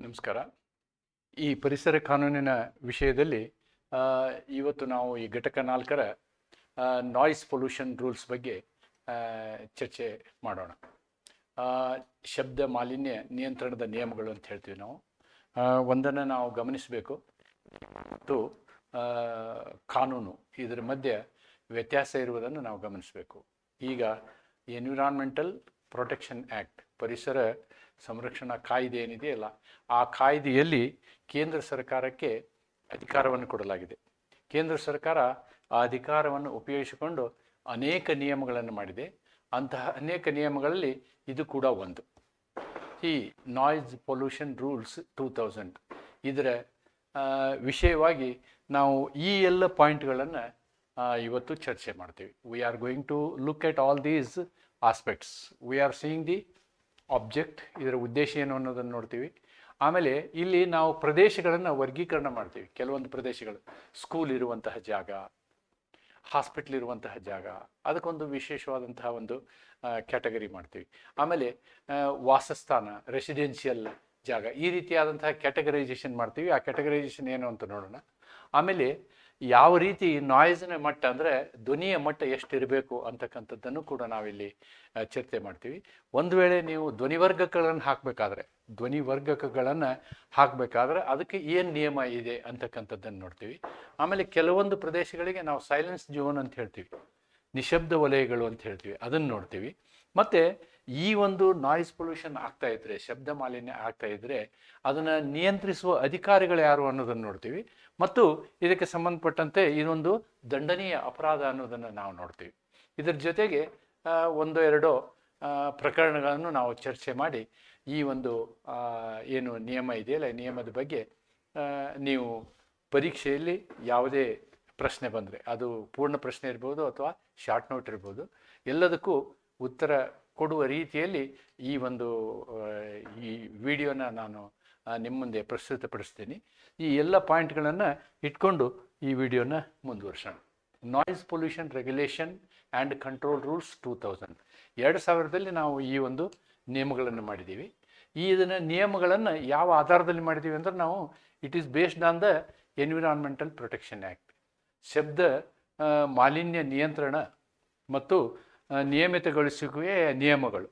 ನಮಸ್ಕಾರ. ಈ ಪರಿಸರ ಕಾನೂನಿನ ವಿಷಯದಲ್ಲಿ ಇವತ್ತು ನಾವು ಈ ಘಟಕ ನಾಲ್ಕರ ನಾಯ್ಸ್ ಪೊಲ್ಯೂಷನ್ ರೂಲ್ಸ್ ಬಗ್ಗೆ ಚರ್ಚೆ ಮಾಡೋಣ. ಶಬ್ದ ಮಾಲಿನ್ಯ ನಿಯಂತ್ರಣದ ನಿಯಮಗಳು ಅಂತ ಹೇಳ್ತೀವಿ ನಾವು. ಒಂದನ್ನು ನಾವು ಗಮನಿಸಬೇಕು. ಮತ್ತು ಕಾನೂನು. ಇದರ ಮಧ್ಯೆ ವ್ಯತ್ಯಾಸ ಇರುವುದನ್ನು ನಾವು ಗಮನಿಸಬೇಕು. ಈಗ ಎನ್ವಿರಾನ್ಮೆಂಟಲ್ ಪ್ರೊಟೆಕ್ಷನ್ ಆ್ಯಕ್ಟ್ ಪರಿಸರ ಸಂರಕ್ಷಣಾ ಕಾಯ್ದೆ ಏನಿದೆಯಲ್ಲ ಆ ಕಾಯ್ದೆಯಲ್ಲಿ ಕೇಂದ್ರ ಸರ್ಕಾರಕ್ಕೆ ಅಧಿಕಾರವನ್ನು ಕೊಡಲಾಗಿದೆ. ಕೇಂದ್ರ ಸರ್ಕಾರ ಆ ಅಧಿಕಾರವನ್ನು ಉಪಯೋಗಿಸಿಕೊಂಡು ಅನೇಕ ನಿಯಮಗಳನ್ನು ಮಾಡಿದೆ. ಅಂತಹ ಅನೇಕ ನಿಯಮಗಳಲ್ಲಿ ಇದು ಕೂಡ ಒಂದು. ಈ noise pollution rules two thousand ಇದರ ವಿಷಯವಾಗಿ ನಾವು ಈ ಎಲ್ಲ ಪಾಯಿಂಟ್ಗಳನ್ನು ಇವತ್ತು ಚರ್ಚೆ ಮಾಡ್ತೀವಿ. We are going to look at all these aspects we are seeing the object ಇದರ ಉದ್ದೇಶ ಏನು ಅನ್ನೋದನ್ನು ನೋಡ್ತೀವಿ. ಆಮೇಲೆ ಇಲ್ಲಿ ನಾವು ಪ್ರದೇಶಗಳನ್ನು ವರ್ಗೀಕರಣ ಮಾಡ್ತೀವಿ. ಕೆಲವೊಂದು ಪ್ರದೇಶಗಳು ಸ್ಕೂಲ್ ಇರುವಂತಹ ಜಾಗ ಹಾಸ್ಪಿಟ್ಲ್ ಇರುವಂತಹ ಜಾಗ, ಅದಕ್ಕೊಂದು ವಿಶೇಷವಾದಂತಹ ಒಂದು ಕ್ಯಾಟಗರಿ ಮಾಡ್ತೀವಿ. ಆಮೇಲೆ ವಾಸಸ್ಥಾನ ರೆಸಿಡೆನ್ಷಿಯಲ್ ಜಾಗ, ಈ ರೀತಿಯಾದಂತಹ ಕ್ಯಾಟಗರೈಸೇಷನ್ ಮಾಡ್ತೀವಿ. ಆ ಕ್ಯಾಟಗರೈಸೇಷನ್ ಏನು ಅಂತ ನೋಡೋಣ. ಆಮೇಲೆ ಯಾವ ರೀತಿ ನಾಯ್ಸ್ನ ಮಟ್ಟ ಅಂದರೆ ಧ್ವನಿಯ ಮಟ್ಟ ಎಷ್ಟಿರಬೇಕು ಅಂತಕ್ಕಂಥದ್ದನ್ನು ಕೂಡ ನಾವಿಲ್ಲಿ ಚರ್ಚೆ ಮಾಡ್ತೀವಿ. ಒಂದು ವೇಳೆ ನೀವು ಧ್ವನಿವರ್ಗಕಗಳನ್ನು ಹಾಕಬೇಕಾದ್ರೆ ಧ್ವನಿವರ್ಗಕಗಳನ್ನು ಹಾಕಬೇಕಾದ್ರೆ ಅದಕ್ಕೆ ಏನು ನಿಯಮ ಇದೆ ಅಂತಕ್ಕಂಥದ್ದನ್ನು ನೋಡ್ತೀವಿ. ಆಮೇಲೆ ಕೆಲವೊಂದು ಪ್ರದೇಶಗಳಿಗೆ ನಾವು ಸೈಲೆನ್ಸ್ ಜೋನ್ ಅಂತ ಹೇಳ್ತೀವಿ. ನಿಶಬ್ದ ವಲಯಗಳು ಅಂತ ಹೇಳ್ತೀವಿ. ಅದನ್ನು ನೋಡ್ತೀವಿ. ಮತ್ತು ಈ ಒಂದು ನಾಯ್ಸ್ ಪೊಲ್ಯೂಷನ್ ಆಗ್ತಾ ಇದ್ರೆ, ಶಬ್ದ ಮಾಲಿನ್ಯ ಆಗ್ತಾ ಇದ್ರೆ ಅದನ್ನು ನಿಯಂತ್ರಿಸುವ ಅಧಿಕಾರಿಗಳು ಯಾರು ಅನ್ನೋದನ್ನು ನೋಡ್ತೀವಿ. ಮತ್ತು ಇದಕ್ಕೆ ಸಂಬಂಧಪಟ್ಟಂತೆ ಇದೊಂದು ದಂಡನೀಯ ಅಪರಾಧ ಅನ್ನೋದನ್ನು ನಾವು ನೋಡ್ತೀವಿ. ಇದರ ಜೊತೆಗೆ ಒಂದು ಎರಡು ಪ್ರಕರಣಗಳನ್ನು ನಾವು ಚರ್ಚೆ ಮಾಡಿ ಈ ಒಂದು ಏನು ನಿಯಮ ಇದೆಯಲ್ಲ, ಈ ನಿಯಮದ ಬಗ್ಗೆ ನೀವು ಪರೀಕ್ಷೆಯಲ್ಲಿ ಯಾವುದೇ ಪ್ರಶ್ನೆ ಬಂದರೆ, ಅದು ಪೂರ್ಣ ಪ್ರಶ್ನೆ ಇರ್ಬೋದು ಅಥವಾ ಶಾರ್ಟ್ ನೋಟ್ ಇರ್ಬೋದು, ಎಲ್ಲದಕ್ಕೂ ಉತ್ತರ ಕೊಡುವ ರೀತಿಯಲ್ಲಿ ಈ ಒಂದು ಈ ವಿಡಿಯೋನ ನಾನು ನಿಮ್ಮ ಮುಂದೆ ಪ್ರಸ್ತುತಪಡಿಸ್ತೀನಿ. ಈ ಎಲ್ಲ ಪಾಯಿಂಟ್ಗಳನ್ನು ಇಟ್ಕೊಂಡು ಈ ವಿಡಿಯೋನ ಮುಂದುವರ್ಸೋಣ. Noise pollution regulation and control rules two thousand ಎರಡು ಸಾವಿರದಲ್ಲಿ ನಾವು ಈ ಒಂದು ನಿಯಮಗಳನ್ನು ಮಾಡಿದ್ದೀವಿ. ಈ ಇದನ್ನು ನಿಯಮಗಳನ್ನು ಯಾವ ಆಧಾರದಲ್ಲಿ ಮಾಡಿದ್ದೀವಿ ಅಂದ್ರೆ ನಾವು it is based on the environmental protection act ಶಬ್ದ ಮಾಲಿನ್ಯ ನಿಯಂತ್ರಣ ಮತ್ತು ಆ, ನಿಯಮಿತಗೊಳಿಸುವಿಕೆಯ ನಿಯಮಗಳು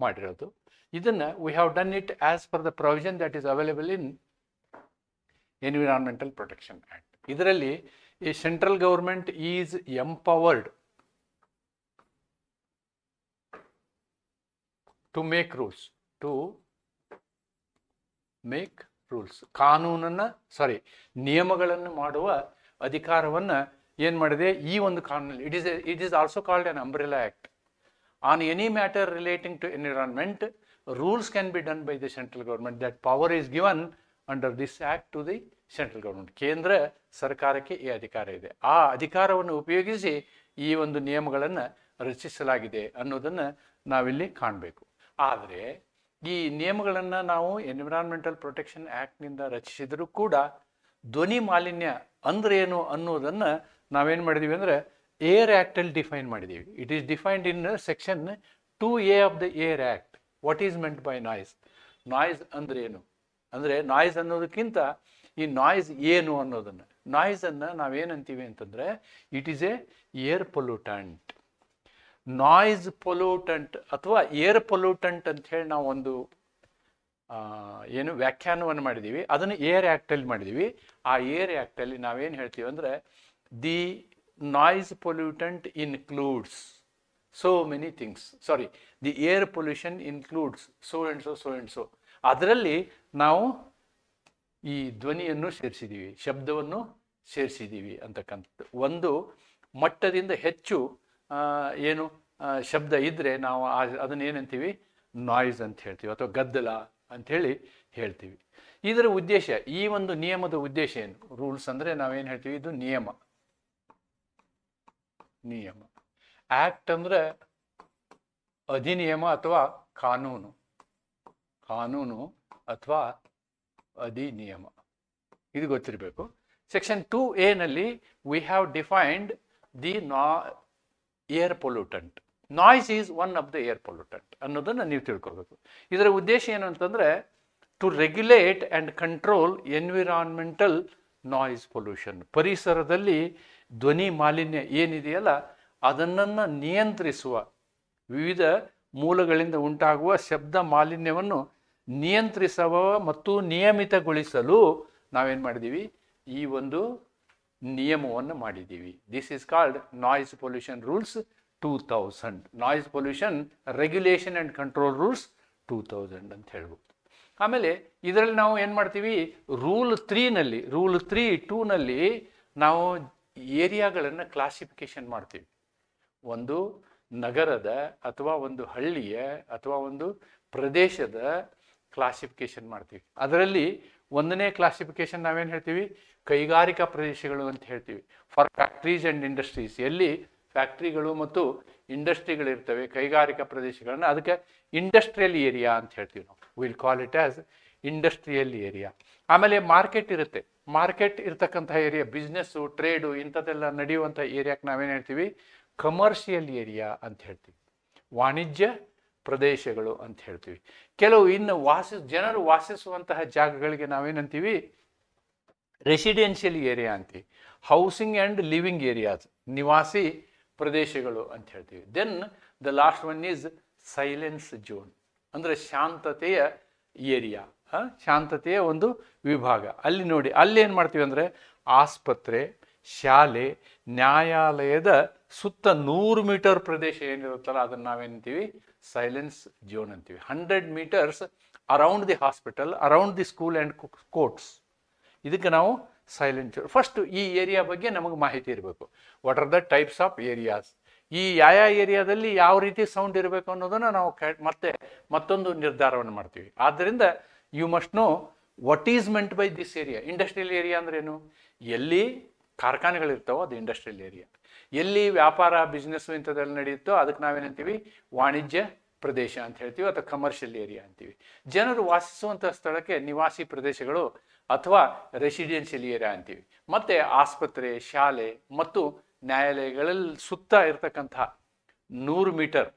ಮಾಡಿರೋದು. ಇದನ್ನು we have done it as per the provision that is available in environmental protection act ಇದರಲ್ಲಿ ಈ central government is empowered to make rules to make rules ಕಾನೂನನ್ನು ಸಾರಿ ನಿಯಮಗಳನ್ನು ಮಾಡುವ ಅಧಿಕಾರವನ್ನು ಏನು ಮಾಡಿದೆ? ಈ ಒಂದು ಕಾನೂನಲ್ಲಿ it is it is also called an umbrella act on any matter relating to environment rules can be done by the central government that power is given under this act to the central government ಕೇಂದ್ರ ಸರ್ಕಾರಕ್ಕೆ ಈ ಅಧಿಕಾರ ಇದೆ ಆ ಅಧಿಕಾರವನ್ನು ಉಪಯೋಗಿಸಿ ಈ ಒಂದು ನಿಯಮಗಳನ್ನು ರಚಿಸಲಾಗಿದೆ ಅನ್ನೋದನ್ನು ನಾವಿಲ್ಲಿ ಕಾಣಬೇಕು. ಆದರೆ ಈ ನಿಯಮಗಳನ್ನು ನಾವು ಎನ್ವಿರಾನ್ಮೆಂಟಲ್ ಪ್ರೊಟೆಕ್ಷನ್ ಆ್ಯಕ್ಟ್ನಿಂದ ರಚಿಸಿದರೂ ಕೂಡ ಧ್ವನಿ ಮಾಲಿನ್ಯ ಅಂದ್ರೆ ಏನು ಅನ್ನೋದನ್ನು ನಾವೇನು ಮಾಡಿದ್ದೀವಿ ಅಂದರೆ ಏರ್ ಆ್ಯಕ್ಟಲ್ಲಿ ಡಿಫೈನ್ ಮಾಡಿದ್ದೀವಿ it is defined in section two A of the air act what is meant by noise noise ಅಂದ್ರೆ ಏನು? ಅಂದರೆ ನಾಯ್ಸ್ ಅನ್ನೋದಕ್ಕಿಂತ ಈ ನಾಯ್ಸ್ ಏನು ಅನ್ನೋದನ್ನು. ನಾಯ್ಸನ್ನು ನಾವೇನಂತೀವಿ ಅಂತಂದರೆ it is a air pollutant noise pollutant ಅಥವಾ ಏರ್ ಪೊಲ್ಯೂಟಂಟ್ ಅಂತ ಹೇಳಿ ನಾವು ಒಂದು ಏನು ವ್ಯಾಖ್ಯಾನವನ್ನು ಮಾಡಿದ್ದೀವಿ ಅದನ್ನು ಏರ್ ಆ್ಯಕ್ಟಲ್ಲಿ ಮಾಡಿದ್ದೀವಿ ಆ ಏರ್ ಆ್ಯಕ್ಟಲ್ಲಿ ನಾವೇನು ಹೇಳ್ತೀವಿ ಅಂದರೆ the noise pollutant includes so many things. Sorry, the air pollution includes so and so so and so. ಅದರಲ್ಲಿ ನಾವು ಈ ಧ್ವನಿಯನ್ನು ಸೇರಿಸಿದ್ದೀವಿ ಶಬ್ದವನ್ನು ಸೇರಿಸಿದ್ದೀವಿ ಅಂತಕ್ಕಂಥದ್ದು. ಒಂದು ಮಟ್ಟದಿಂದ ಹೆಚ್ಚು ಏನು ಶಬ್ದ ಇದ್ದರೆ ನಾವು ಅದನ್ನ ಏನಂತೀವಿ? ನಾಯ್ಸ್ ಅಂತ ಹೇಳ್ತೀವಿ ಅಥವಾ ಗದ್ದಲ ಅಂಥೇಳಿ ಹೇಳ್ತೀವಿ. ಇದರ ಉದ್ದೇಶ, ಈ ಒಂದು ನಿಯಮದ ಉದ್ದೇಶ ಏನು? ರೂಲ್ಸ್ ಅಂದರೆ ನಾವೇನು ಹೇಳ್ತೀವಿ? ಇದು ನಿಯಮ. ನಿಯಮ. ಆ್ಯಕ್ಟ್ ಅಂದರೆ ಅಧಿನಿಯಮ ಅಥವಾ ಕಾನೂನು. ಕಾನೂನು ಅಥವಾ ಅಧಿನಿಯಮ. ಇದು ಗೊತ್ತಿರಬೇಕು. ಸೆಕ್ಷನ್ ಟು ಎನಲ್ಲಿ ವಿ ಹ್ಯಾವ್ ಡಿಫೈನ್ಡ್ ದಿ ನಾ air pollutant noise is one of the air pollutant ಅನ್ನೋದನ್ನು ನೀವು ತಿಳ್ಕೊಬೇಕು ಇದರ ಉದ್ದೇಶ ಏನು ಅಂತಂದರೆ to regulate and control environmental noise pollution ಪರಿಸರದಲ್ಲಿ ಧ್ವನಿ ಮಾಲಿನ್ಯ ಏನಿದೆಯಲ್ಲ ಅದನ್ನು ನಿಯಂತ್ರಿಸುವ ವಿವಿಧ ಮೂಲಗಳಿಂದ ಉಂಟಾಗುವ ಶಬ್ದ ಮಾಲಿನ್ಯವನ್ನು ನಿಯಂತ್ರಿಸುವ ಮತ್ತು ನಿಯಮಿತಗೊಳಿಸಲು ನಾವೇನು ಮಾಡಿದ್ದೀವಿ ಈ ಒಂದು ನಿಯಮವನ್ನು ಮಾಡಿದ್ದೀವಿ this is called noise pollution rules two thousand noise pollution regulation and control rules two thousand ಅಂತ ಹೇಳ್ಬೋದು. ಆಮೇಲೆ ಇದರಲ್ಲಿ ನಾವು ಏನು ಮಾಡ್ತೀವಿ? ರೂಲ್ ತ್ರೀನಲ್ಲಿ ರೂಲ್ ತ್ರೀ ಟೂನಲ್ಲಿ ನಾವು ಏರಿಯಾಗಳನ್ನು ಕ್ಲಾಸಿಫಿಕೇಶನ್ ಮಾಡ್ತೀವಿ. ಒಂದು ನಗರದ ಅಥವಾ ಒಂದು ಹಳ್ಳಿಯ ಅಥವಾ ಒಂದು ಪ್ರದೇಶದ ಕ್ಲಾಸಿಫಿಕೇಶನ್ ಮಾಡ್ತೀವಿ. ಅದರಲ್ಲಿ ಒಂದನೇ ಕ್ಲಾಸಿಫಿಕೇಶನ್ ನಾವೇನು ಹೇಳ್ತೀವಿ? ಕೈಗಾರಿಕಾ ಪ್ರದೇಶಗಳು ಅಂತ ಹೇಳ್ತೀವಿ. ಫಾರ್ ಫ್ಯಾಕ್ಟ್ರೀಸ್ ಆ್ಯಂಡ್ ಇಂಡಸ್ಟ್ರೀಸ್ ಎಲ್ಲಿ? ಫ್ಯಾಕ್ಟ್ರಿಗಳು ಮತ್ತು ಇಂಡಸ್ಟ್ರಿಗಳಿರ್ತವೆ ಕೈಗಾರಿಕಾ ಪ್ರದೇಶಗಳನ್ನು. ಅದಕ್ಕೆ ಇಂಡಸ್ಟ್ರಿಯಲ್ ಏರಿಯಾ ಅಂತ ಹೇಳ್ತೀವಿ ನಾವು. Will call it as industrial area ಆಮೇಲೆ ಮಾರ್ಕೆಟ್ ಇರುತ್ತೆ. ಮಾರ್ಕೆಟ್ ಇರ್ತಕ್ಕಂಥ ಏರಿಯಾ ಬಿಸ್ನೆಸ್ಸು ಟ್ರೇಡು ಇಂಥದ್ದೆಲ್ಲ ನಡೆಯುವಂಥ ಏರಿಯಾಕ್ಕೆ ನಾವೇನು ಹೇಳ್ತೀವಿ? ಕಮರ್ಷಿಯಲ್ ಏರಿಯಾ ಅಂತ ಹೇಳ್ತೀವಿ. ವಾಣಿಜ್ಯ ಪ್ರದೇಶಗಳು ಅಂತ ಹೇಳ್ತೀವಿ. ಕೆಲವು ಇನ್ನು ವಾಸಿಸ್ ಜನರು ವಾಸಿಸುವಂತಹ ಜಾಗಗಳಿಗೆ ನಾವೇನಂತೀವಿ ರೆಸಿಡೆನ್ಷಿಯಲ್ ಏರಿಯಾ ಅಂತೀವಿ. ಹೌಸಿಂಗ್ ಆ್ಯಂಡ್ ಲಿವಿಂಗ್ ಏರಿಯಾಸ್ ನಿವಾಸಿ ಪ್ರದೇಶಗಳು ಅಂತ ಹೇಳ್ತೀವಿ. Then the last one is silence zone ಅಂದರೆ ಶಾಂತತೆಯ ಏರಿಯಾ. ಶಾಂತತೆಯ ಒಂದು ವಿಭಾಗ. ಅಲ್ಲಿ ನೋಡಿ, ಅಲ್ಲಿ ಏನು ಮಾಡ್ತೀವಿ ಅಂದರೆ ಆಸ್ಪತ್ರೆ, ಶಾಲೆ, ನ್ಯಾಯಾಲಯದ ಸುತ್ತ ನೂರು ಮೀಟರ್ ಪ್ರದೇಶ ಏನಿರುತ್ತಲ್ಲ, ಅದನ್ನು ನಾವೇನಂತೀವಿ ಸೈಲೆನ್ಸ್ ಜೋನ್ ಅಂತೀವಿ. Hundred metres around the hospital around the school and courts ಇದಕ್ಕೆ ನಾವು ಸೈಲೆಂಟ್ ಫಸ್ಟ್ ಈ ಏರಿಯಾ ಬಗ್ಗೆ ನಮಗೆ ಮಾಹಿತಿ ಇರಬೇಕು. What are the types of areas ಈ ಯಾವ ಏರಿಯಾದಲ್ಲಿ ಯಾವ ರೀತಿ ಸೌಂಡ್ ಇರಬೇಕು ಅನ್ನೋದನ್ನು ನಾವು ಮತ್ತೆ ಮತ್ತೊಂದು ನಿರ್ಧಾರವನ್ನು ಮಾಡ್ತೀವಿ. ಆದ್ದರಿಂದ you must know what is meant by this area industrial area ಅಂದ್ರೇನು? ಎಲ್ಲಿ ಕಾರ್ಖಾನೆಗಳಿರ್ತಾವೋ ಅದು ಇಂಡಸ್ಟ್ರಿಯಲ್ ಏರಿಯಾ ಎಲ್ಲಿ ವ್ಯಾಪಾರ ಬಿಸ್ನೆಸ್ಸು ಇಂಥದ್ದೆಲ್ಲ ನಡೆಯುತ್ತೋ ಅದಕ್ಕೆ ನಾವೇನಂತೀವಿ? ವಾಣಿಜ್ಯ ಪ್ರದೇಶ ಅಂತ ಹೇಳ್ತೀವಿ ಅಥವಾ ಕಮರ್ಷಿಯಲ್ ಏರಿಯಾ ಅಂತೀವಿ. ಜನರು ವಾಸಿಸುವಂಥ ಸ್ಥಳಕ್ಕೆ ನಿವಾಸಿ ಪ್ರದೇಶಗಳು ಅಥವಾ ರೆಸಿಡೆನ್ಷಿಯಲ್ ಏರಿಯಾ ಅಂತೀವಿ. ಮತ್ತೆ ಆಸ್ಪತ್ರೆ, ಶಾಲೆ ಮತ್ತು ನ್ಯಾಯಾಲಯಗಳಲ್ಲಿ ಸುತ್ತ ಇರತಕ್ಕಂಥ ನೂರು ಮೀಟರ್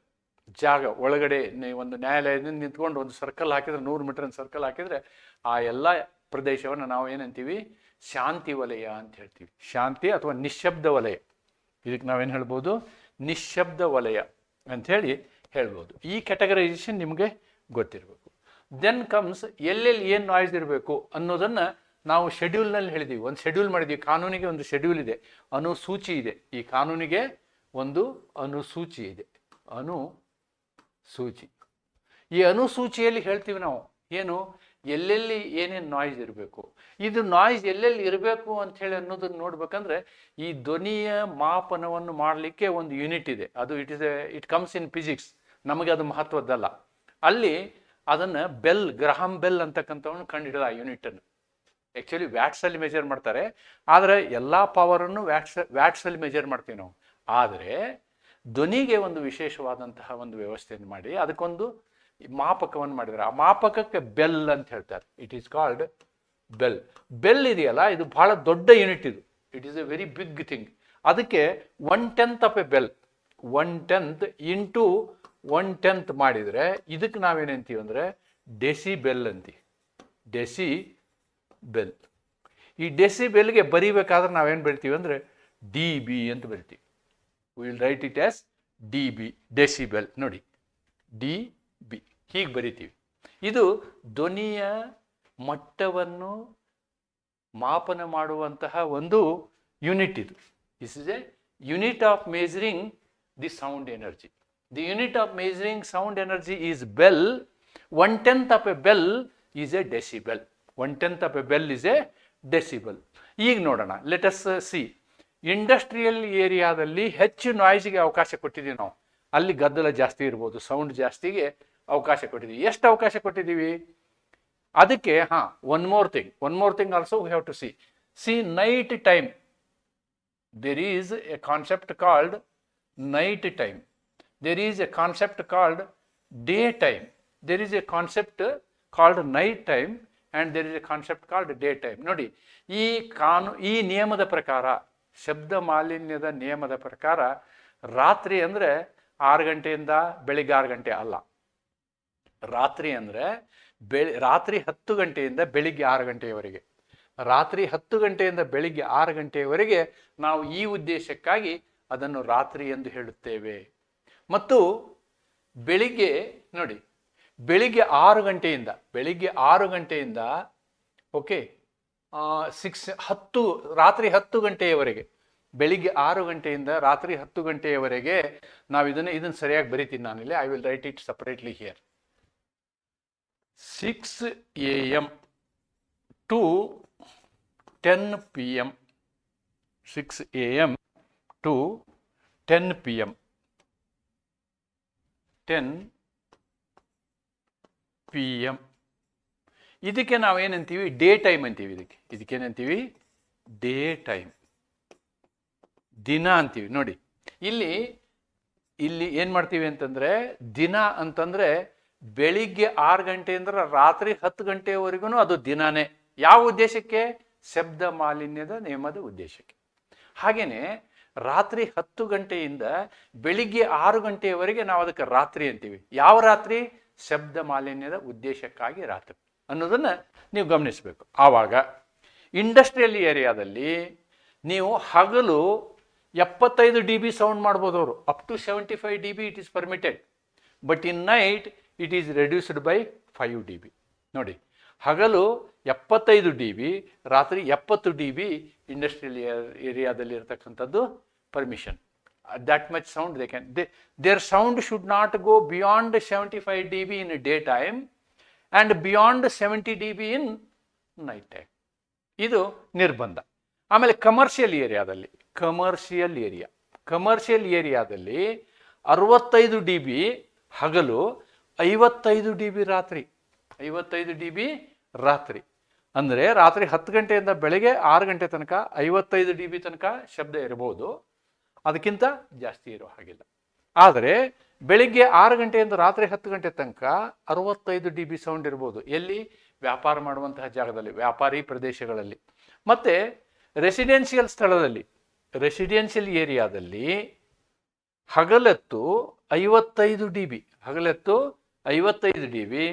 ಜಾಗ ಒಳಗಡೆ ಒಂದು ನ್ಯಾಯಾಲಯದಿಂದ ನಿಂತ್ಕೊಂಡು ಒಂದು ಸರ್ಕಲ್ ಹಾಕಿದ್ರೆ, ನೂರು ಮೀಟರ್ ಸರ್ಕಲ್ ಹಾಕಿದ್ರೆ ಆ ಎಲ್ಲ ಪ್ರದೇಶವನ್ನು ನಾವು ಏನಂತೀವಿ? ಶಾಂತಿ ವಲಯ ಅಂತ ಹೇಳ್ತೀವಿ. ಶಾಂತಿ ಅಥವಾ ನಿಶ್ಶಬ್ದ ವಲಯ. ಇದಕ್ಕೆ ನಾವೇನು ಹೇಳ್ಬೋದು? ನಿಶ್ಶಬ್ದ ವಲಯ ಅಂಥೇಳಿ ಹೇಳ್ಬೋದು. ಈ ಕ್ಯಾಟಗರೈಸೇಷನ್ ನಿಮಗೆ ಗೊತ್ತಿರಬೇಕು. ದೆನ್ ಕಮ್ಸ್ ಎಲ್ಲೆಲ್ಲಿ ಏನು ನಾಯ್ಸ್ ಇರಬೇಕು ಅನ್ನೋದನ್ನು ನಾವು ಶೆಡ್ಯೂಲ್ನಲ್ಲಿ ಹೇಳಿದ್ದೀವಿ ಒಂದು ಶೆಡ್ಯೂಲ್ ಮಾಡಿದ್ದೀವಿ ಕಾನೂನಿಗೆ ಒಂದು ಶೆಡ್ಯೂಲ್ ಇದೆ. ಅನುಸೂಚಿ ಇದೆ. ಈ ಕಾನೂನಿಗೆ ಒಂದು ಅನುಸೂಚಿ ಇದೆ. ಅನು ಸೂಚಿ. ಈ ಅನುಸೂಚಿಯಲ್ಲಿ ಹೇಳ್ತೀವಿ ನಾವು, ಏನು? ಎಲ್ಲೆಲ್ಲಿ ಏನೇನು ನಾಯ್ಸ್ ಇರಬೇಕು. ಇದು ನಾಯ್ಸ್ ಎಲ್ಲೆಲ್ಲಿ ಇರಬೇಕು ಅಂತ ಹೇಳಿ ಅನ್ನೋದನ್ನ ನೋಡ್ಬೇಕಂದ್ರೆ, ಈ ಧ್ವನಿಯ ಮಾಪನವನ್ನು ಮಾಡಲಿಕ್ಕೆ ಒಂದು ಯೂನಿಟ್ ಇದೆ. ಅದು it is a it comes in physics ನಮಗೆ ಅದು ಮಹತ್ವದ್ದಲ್ಲ. ಅಲ್ಲಿ ಅದನ್ನು ಬೆಲ್ ಗ್ರಹಂ ಬೆಲ್ ಅಂತಕ್ಕಂಥವನು ಕಂಡುಹಿಡಿದ ಆ ಯೂನಿಟನ್ನು ಆ್ಯಕ್ಚುಲಿ ವ್ಯಾಟ್ಸಲ್ಲಿ ಮೆಜರ್ ಮಾಡ್ತಾರೆ. ಆದರೆ ಎಲ್ಲ ಪವರನ್ನು ವ್ಯಾಟ್ಸ್ ವ್ಯಾಟ್ಸಲ್ಲಿ ಮೆಜರ್ ಮಾಡ್ತೀವಿ ನಾವು. ಆದರೆ ಧ್ವನಿಗೆ ಒಂದು ವಿಶೇಷವಾದಂತಹ ಒಂದು ವ್ಯವಸ್ಥೆಯನ್ನು ಮಾಡಿ, ಅದಕ್ಕೊಂದು ಮಾಪಕವನ್ನು ಮಾಡಿದ್ದಾರೆ. ಆ ಮಾಪಕಕ್ಕೆ ಬೆಲ್ ಅಂತ ಹೇಳ್ತಾರೆ. It is called bel bel ಇದೆಯಲ್ಲ, ಇದು ಬಹಳ ದೊಡ್ಡ ಯೂನಿಟ್ ಇದು. It is a very big thing ಅದಕ್ಕೆ one tenth of a bel one tenth into one tenth ಮಾಡಿದರೆ, ಇದಕ್ಕೆ ನಾವೇನಂತೀವಿ ಅಂದರೆ ಡೆಸಿ ಬೆಲ್ ಅಂತೀವಿ. ಡೆಸಿ ಬೆಲ್ ಈ ಡೆಸಿ ಬೆಲ್ಗೆ ಬರಿಬೇಕಾದ್ರೆ ನಾವೇನು ಬರಿತೀವಿ ಅಂದರೆ ಡಿ ಬಿ ಅಂತ ಬರಿತೀವಿ will write it as D B decibel ನೋಡಿ ಡಿ ಬಿ ಹೀಗೆ ಬರಿತೀವಿ. ಇದು ಧ್ವನಿಯ ಮಟ್ಟವನ್ನು ಮಾಪನ ಮಾಡುವಂತಹ ಒಂದು ಯೂನಿಟ್ ಇದು. This is a unit of measuring the sound energy the unit of measuring sound energy is bel one tenth of a bel is a decibel one tenth of a bel is a decibel ಈಗ ನೋಡೋಣ let's see industrial ಏರಿಯಾದಲ್ಲಿ ಹೆಚ್ಚು ನಾಯ್ಸಿಗೆ ಅವಕಾಶ ಕೊಟ್ಟಿದ್ದೀವಿ ನಾವು. ಅಲ್ಲಿ ಗದ್ದಲ ಜಾಸ್ತಿ ಇರ್ಬೋದು ಸೌಂಡ್ ಜಾಸ್ತಿಗೆ ಅವಕಾಶ ಕೊಟ್ಟಿದ್ದೀವಿ. ಎಷ್ಟು ಅವಕಾಶ ಕೊಟ್ಟಿದ್ದೀವಿ? ಅದಕ್ಕೆ, ಹಾಂ one more thing one more thing also we have to see see night time there is a concept called night time night is a concept called day time there is a concept called night time and and is a concept called day time ನೋಡಿ, ಈ ಕಾನು, ಈ ನಿಯಮದ ಪ್ರಕಾರ ಶಬ್ದ ಮಾಲಿನ್ಯದ ನಿಯಮದ ಪ್ರಕಾರ ರಾತ್ರಿ ಅಂದರೆ ಆರು ಗಂಟೆಯಿಂದ ಬೆಳಿಗ್ಗೆ ಆರು ಗಂಟೆ ಅಲ್ಲ. ರಾತ್ರಿ ಅಂದರೆ ಬೆಳಿ, ರಾತ್ರಿ ಹತ್ತು ಗಂಟೆಯಿಂದ ಬೆಳಿಗ್ಗೆ ಆರು ಗಂಟೆಯವರೆಗೆ. ರಾತ್ರಿ ಹತ್ತು ಗಂಟೆಯಿಂದ ಬೆಳಿಗ್ಗೆ ಆರು ಗಂಟೆಯವರೆಗೆ ನಾವು ಈ ಉದ್ದೇಶಕ್ಕಾಗಿ ಅದನ್ನು ರಾತ್ರಿ ಎಂದು ಹೇಳುತ್ತೇವೆ. ಮತ್ತು ಬೆಳಿಗ್ಗೆ, ನೋಡಿ, ಬೆಳಿಗ್ಗೆ ಆರು ಗಂಟೆಯಿಂದ, ಬೆಳಿಗ್ಗೆ ಆರು ಗಂಟೆಯಿಂದ, ಓಕೆ ಸಿಕ್ಸ್ ಹತ್ತು, ರಾತ್ರಿ ಹತ್ತು ಗಂಟೆಯವರೆಗೆ, ಬೆಳಿಗ್ಗೆ ಆರು ಗಂಟೆಯಿಂದ ರಾತ್ರಿ ಹತ್ತು ಗಂಟೆಯವರೆಗೆ ನಾವು ಇದನ್ನು ಇದನ್ನು ಸರಿಯಾಗಿ ಬರಿತೀನಿ ನಾನಿಲ್ಲಿ. I will write it separately here six A M to ten P M six A M to ten P M ten P M ಇದಕ್ಕೆ ನಾವು ಏನಂತೀವಿ? ಡೇ ಟೈಮ್ ಅಂತೀವಿ ಇದಕ್ಕೆ. ಇದಕ್ಕೇನಂತೀವಿ ಡೇ ಟೈಮ್. ದಿನ ಅಂತೀವಿ. ನೋಡಿ, ಇಲ್ಲಿ ಇಲ್ಲಿ ಏನು ಮಾಡ್ತೀವಿ ಅಂತಂದರೆ, ದಿನ ಅಂತಂದರೆ ಬೆಳಿಗ್ಗೆ ಆರು ಗಂಟೆಯಿಂದ ರಾತ್ರಿ ಹತ್ತು ಗಂಟೆವರೆಗೂ ಅದು ದಿನಾನೇ. ಯಾವ ಉದ್ದೇಶಕ್ಕೆ? ಶಬ್ದ ಮಾಲಿನ್ಯದ ನಿಯಮದ ಉದ್ದೇಶಕ್ಕೆ. ಹಾಗೆಯೇ ರಾತ್ರಿ ಹತ್ತು ಗಂಟೆಯಿಂದ ಬೆಳಿಗ್ಗೆ ಆರು ಗಂಟೆಯವರೆಗೆ ನಾವು ಅದಕ್ಕೆ ರಾತ್ರಿ ಅಂತೀವಿ. ಯಾವ ರಾತ್ರಿ? ಶಬ್ದ ಮಾಲಿನ್ಯದ ಉದ್ದೇಶಕ್ಕಾಗಿ ರಾತ್ರಿ. ಅನ್ನೋದನ್ನು ನೀವು ಗಮನಿಸಬೇಕು. ಆವಾಗ ಇಂಡಸ್ಟ್ರಿಯಲ್ ಏರಿಯಾದಲ್ಲಿ ನೀವು ಹಗಲು ಎಪ್ಪತ್ತೈದು ಡಿ ಬಿ ಸೌಂಡ್ ಮಾಡ್ಬೋದು ಅವರು. Up to seventy five D B it is permitted but in night it is reduced by five D B ನೋಡಿ, ಹಗಲು ಎಪ್ಪತ್ತೈದು ಡಿ ಬಿ ರಾತ್ರಿ ಎಪ್ಪತ್ತು ಡಿ ಬಿ ಇಂಡಸ್ಟ್ರಿಯಲ್ ಏರಿಯಾದಲ್ಲಿ ಇರತಕ್ಕಂಥದ್ದು permission that much sound they can they there sound should not go beyond seventy five D B in day time and beyond seventy D B in night time ಇದು ನಿರ್ಬಂಧ. ಆಮೇಲೆ commercial ಏರಿಯಾದಲ್ಲಿ commercial area commercial ಏರಿಯಾದಲ್ಲಿ ಅರವತ್ತೈದು D B ಹಗಲು, ಐವತ್ತೈದು D B ರಾತ್ರಿ. ಐವತ್ತೈದು ಡಿ ಬಿ ರಾತ್ರಿ. ಅಂದರೆ ರಾತ್ರಿ ಹತ್ತು ಗಂಟೆಯಿಂದ ಬೆಳಗ್ಗೆ ಆರು ಗಂಟೆ ತನಕ ಐವತ್ತೈದು ಡಿ ಬಿ ತನಕ ಶಬ್ದ ಇರಬಹುದು. ಅದಕ್ಕಿಂತ ಜಾಸ್ತಿ ಇರೋ ಹಾಗಿಲ್ಲ. ಆದರೆ ಬೆಳಿಗ್ಗೆ ಆರು ಗಂಟೆಯಿಂದ ರಾತ್ರಿ ಹತ್ತು ಗಂಟೆ ತನಕ ಅರವತ್ತೈದು ಡಿ ಬಿ ಸೌಂಡ್ ಇರ್ಬೋದು. ಎಲ್ಲಿ? ವ್ಯಾಪಾರ ಮಾಡುವಂತಹ ಜಾಗದಲ್ಲಿ, ವ್ಯಾಪಾರಿ ಪ್ರದೇಶಗಳಲ್ಲಿ. ಮತ್ತು ರೆಸಿಡೆನ್ಷಿಯಲ್ ಸ್ಥಳದಲ್ಲಿ ರೆಸಿಡೆನ್ಷಿಯಲ್ ಏರಿಯಾದಲ್ಲಿ ಹಗಲತ್ತು ಐವತ್ತೈದು ಡಿ ಬಿ ಹಗಲತ್ತು ಐವತ್ತೈದು ಡಿ ಬಿ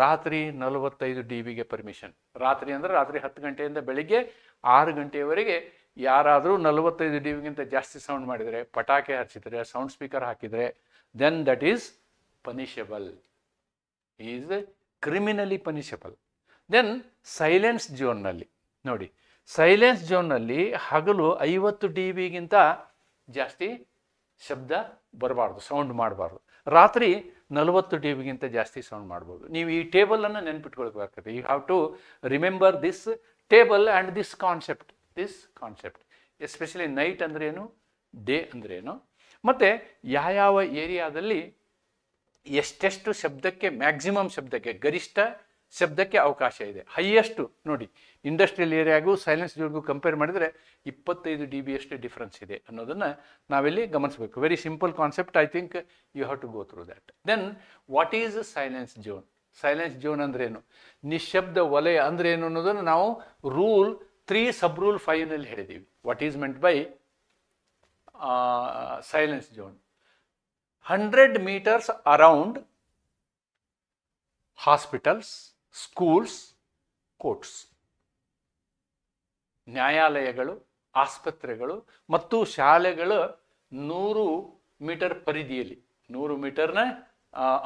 ರಾತ್ರಿ ನಲವತ್ತೈದು ಡಿ ಬಿಗೆ ಪರ್ಮಿಷನ್ ರಾತ್ರಿ ಅಂದರೆ ರಾತ್ರಿ ಹತ್ತು ಗಂಟೆಯಿಂದ ಬೆಳಿಗ್ಗೆ ಆರು ಗಂಟೆಯವರೆಗೆ ಯಾರಾದರೂ ನಲವತ್ತೈದು ಡಿ ಬಿಗಿಂತ ಜಾಸ್ತಿ ಸೌಂಡ್ ಮಾಡಿದರೆ, ಪಟಾಕಿ ಹಚ್ಚಿದರೆ ಸೌಂಡ್ ಸ್ಪೀಕರ್ ಹಾಕಿದರೆ then that is punishable is criminally punishable. Then silence ಜೋನ್ನಲ್ಲಿ ನೋಡಿ ಸೈಲೆನ್ಸ್ ಜೋನ್ನಲ್ಲಿ ಹಗಲು ಐವತ್ತು ಡಿ ಬಿಗಿಂತ ಜಾಸ್ತಿ ಶಬ್ದ ಬರಬಾರ್ದು ಸೌಂಡ್ ಮಾಡಬಾರ್ದು. ರಾತ್ರಿ ನಲವತ್ತು ಡಿ ಬಿಗಿಂತ ಜಾಸ್ತಿ ಸೌಂಡ್ ಮಾಡ್ಬೋದು ನೀವು ಈ ಟೇಬಲನ್ನು ನೆನ್ಪಿಟ್ಕೊಳ್ಬೇಕಾಗ್ತದೆ. You have to remember this table and this concept this concept especially night ಅಂದ್ರೇನು ಡೇ ಅಂದ್ರೇನು ಮತ್ತು ಯಾವ್ಯಾವ ಏರಿಯಾದಲ್ಲಿ ಎಷ್ಟೆಷ್ಟು ಶಬ್ದಕ್ಕೆ ಮ್ಯಾಕ್ಸಿಮಮ್ ಶಬ್ದಕ್ಕೆ, ಗರಿಷ್ಠ ಶಬ್ದಕ್ಕೆ ಅವಕಾಶ ಇದೆ? ಹೈಯೆಸ್ಟು ನೋಡಿ ಇಂಡಸ್ಟ್ರಿಯಲ್ ಏರಿಯಾಗೂ ಸೈಲೆನ್ಸ್ ಜೋನ್ಗೂ ಕಂಪೇರ್ ಮಾಡಿದರೆ ಇಪ್ಪತ್ತೈದು ಡಿ ಬಿ ಅಷ್ಟು ಡಿಫ್ರೆನ್ಸ್ ಇದೆ ಅನ್ನೋದನ್ನು ನಾವಿಲ್ಲಿ ಗಮನಿಸಬೇಕು. Very simple concept I think you have to go through that then what is silence zone silence zone ಅಂದ್ರೇನು ನಿಶಬ್ದ ವಲಯ ಅಂದ್ರೇನು ಅನ್ನೋದನ್ನು ನಾವು ರೂಲ್ ತ್ರೀ ಸಬ್ ರೂಲ್ ಫೈವ್ನಲ್ಲಿ ಹೇಳಿದ್ದೀವಿ what is meant by silence zone hundred metres around hospitals schools courts ನ್ಯಾಯಾಲಯಗಳು, ಆಸ್ಪತ್ರೆಗಳು ಮತ್ತು ಶಾಲೆಗಳು ನೂರು ಮೀಟರ್ ಪರಿಧಿಯಲ್ಲಿ, ನೂರು ಮೀಟರ್ನ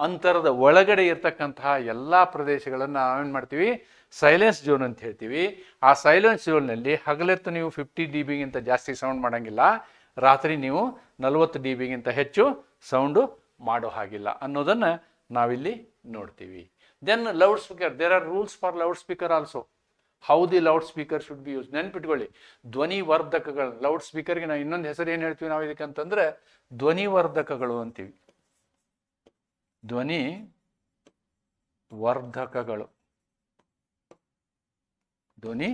ಅಂತರದ ಒಳಗಡೆ ಇರತಕ್ಕಂತಹ ಎಲ್ಲ ಪ್ರದೇಶಗಳನ್ನು ನಾವೇನು ಮಾಡ್ತೀವಿ? ಸೈಲೆನ್ಸ್ ಜೋನ್ ಅಂತ ಹೇಳ್ತೀವಿ. ಆ ಸೈಲೆನ್ಸ್ ಜೋನ್ನಲ್ಲಿ ಹಗಲೆತ್ತು ನೀವು ಫಿಫ್ಟಿ ಡಿ ಬಿಗಿಂತ ಜಾಸ್ತಿ ಸೌಂಡ್ ಮಾಡೋಂಗಿಲ್ಲ. ರಾತ್ರಿ ನೀವು ನಲವತ್ತು ಡಿ ಬಿಗಿಂತ ಹೆಚ್ಚು ಸೌಂಡು ಮಾಡೋ ಹಾಗಿಲ್ಲ ಅನ್ನೋದನ್ನು ನಾವಿಲ್ಲಿ ನೋಡ್ತೀವಿ. Then loud speaker there are rules for loud speaker also how the loud speaker should be use ನೆನ್ಪಿಟ್ಕೊಳ್ಳಿ. ಧ್ವನಿ ವರ್ಧಕಗಳು ಲೌಡ್ ಸ್ಪೀಕರ್ಗೆ ನಾವು ಇನ್ನೊಂದು ಹೆಸರು ಏನು ಹೇಳ್ತೀವಿ ನಾವು ಇದಕ್ಕಂತಂದ್ರೆ ಧ್ವನಿ ವರ್ಧಕಗಳು ಅಂತೀವಿ. ಧ್ವನಿ ವರ್ಧಕಗಳು. ಧ್ವನಿ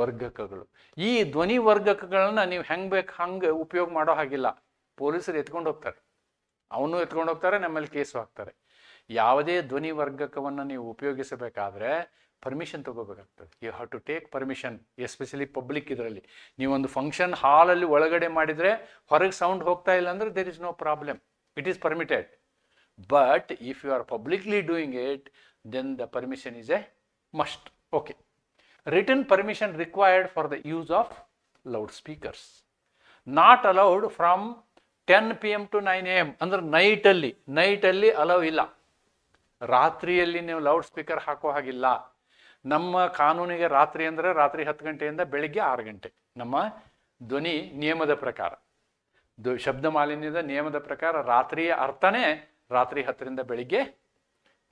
ವರ್ಧಕಗಳು ಈ ಧ್ವನಿ ವರ್ಗಕಗಳನ್ನ ನೀವು ಹೆಂಗ್ ಬೇಕು ಹಂಗೆ ಉಪಯೋಗ ಮಾಡೋ ಹಾಗಿಲ್ಲ. ಪೊಲೀಸರು ಎತ್ಕೊಂಡು ಹೋಗ್ತಾರೆ. ಅವನು ಎತ್ಕೊಂಡು ಹೋಗ್ತಾರೆ, ನಮ್ಮಲ್ಲಿ ಕೇಸು ಹಾಕ್ತಾರೆ. ಯಾವುದೇ ಧ್ವನಿ ವರ್ಗಕವನ್ನು ನೀವು ಉಪಯೋಗಿಸಬೇಕಾದ್ರೆ permission ತಗೋಬೇಕಾಗ್ತದೆ. You have to take permission especially public ಇದರಲ್ಲಿ. ನೀವೊಂದು ಫಂಕ್ಷನ್ ಹಾಲಲ್ಲಿ ಒಳಗಡೆ ಮಾಡಿದರೆ ಹೊರಗೆ ಸೌಂಡ್ ಹೋಗ್ತಾ ಇಲ್ಲ ಅಂದರೆ there is no problem it is permitted but if you are publicly doing it then the permission is a must Okay. Written permission required for the use of loudspeakers. Not allowed from ten P M to nine A M ಅಂದ್ರೆ ನೈಟಲ್ಲಿ ನೈಟಲ್ಲಿ allow ಇಲ್ಲ. ರಾತ್ರಿಯಲ್ಲಿ ನೀವು loud speaker ಹಾಕೋ ಹಾಗಿಲ್ಲ. ನಮ್ಮ ಕಾನೂನಿಗೆ ರಾತ್ರಿ ಅಂದರೆ ರಾತ್ರಿ ಹತ್ತು ಗಂಟೆಯಿಂದ ಬೆಳಿಗ್ಗೆ ಆರು ಗಂಟೆ. ನಮ್ಮ ಧ್ವನಿ ನಿಯಮದ ಪ್ರಕಾರ. ಧ್ವ ಶಬ್ದ ಮಾಲಿನ್ಯದ ನಿಯಮದ ಪ್ರಕಾರ ರಾತ್ರಿಯ ಅರ್ಥನೇ ರಾತ್ರಿ ಹತ್ತರಿಂದ ಬೆಳಿಗ್ಗೆ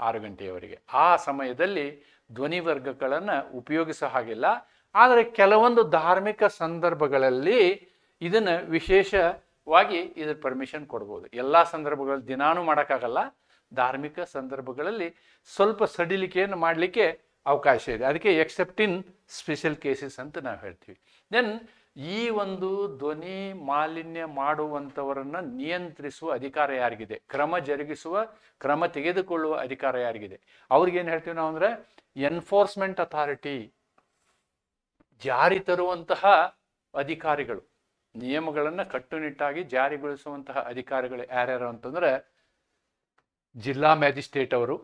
ಆರು ಗಂಟೆಯವರೆಗೆ. ಆ ಸಮಯದಲ್ಲಿ ಧ್ವನಿ ವರ್ಗಗಳನ್ನು ಉಪಯೋಗಿಸೋ ಹಾಗಿಲ್ಲ. ಆದರೆ ಕೆಲವೊಂದು ಧಾರ್ಮಿಕ ಸಂದರ್ಭಗಳಲ್ಲಿ ಇದನ್ನು ವಿಶೇಷವಾಗಿ ಇದ್ರ ಪರ್ಮಿಷನ್ ಕೊಡ್ಬೋದು. ಎಲ್ಲ ಸಂದರ್ಭಗಳಲ್ಲಿ ದಿನಾನೂ ಮಾಡೋಕ್ಕಾಗಲ್ಲ. ಧಾರ್ಮಿಕ ಸಂದರ್ಭಗಳಲ್ಲಿ ಸ್ವಲ್ಪ ಸಡಿಲಿಕೆಯನ್ನು ಮಾಡಲಿಕ್ಕೆ ಅವಕಾಶ ಇದೆ. ಅದಕ್ಕೆ ಎಕ್ಸೆಪ್ಟ್ ಇನ್ ಸ್ಪೆಷಲ್ ಕೇಸಸ್ ಅಂತ ನಾವು ಹೇಳ್ತೀವಿ. ದೆನ್ ಈ ಒಂದು ಧ್ವನಿ ಮಾಲಿನ್ಯ ಮಾಡುವಂಥವರನ್ನ ನಿಯಂತ್ರಿಸುವ ಅಧಿಕಾರ ಯಾರಿಗಿದೆ? ಕ್ರಮ ಜರುಗಿಸುವ, ಕ್ರಮ ತೆಗೆದುಕೊಳ್ಳುವ ಅಧಿಕಾರ ಯಾರಿಗಿದೆ? ಅವ್ರಿಗೇನು ಹೇಳ್ತೀವಿ ನಾವು ಅಂದ್ರೆ ಎನ್ಫೋರ್ಸ್ಮೆಂಟ್ ಅಥಾರಿಟಿ ಜಾರಿ ತರುವಂತಹ ಅಧಿಕಾರಿಗಳು. ನಿಯಮಗಳನ್ನು ಕಟ್ಟುನಿಟ್ಟಾಗಿ ಜಾರಿಗೊಳಿಸುವಂತಹ ಅಧಿಕಾರಿಗಳು ಯಾರ್ಯಾರು ಅಂತಂದ್ರೆ ಜಿಲ್ಲಾ ಮ್ಯಾಜಿಸ್ಟ್ರೇಟ್ ಅವರು,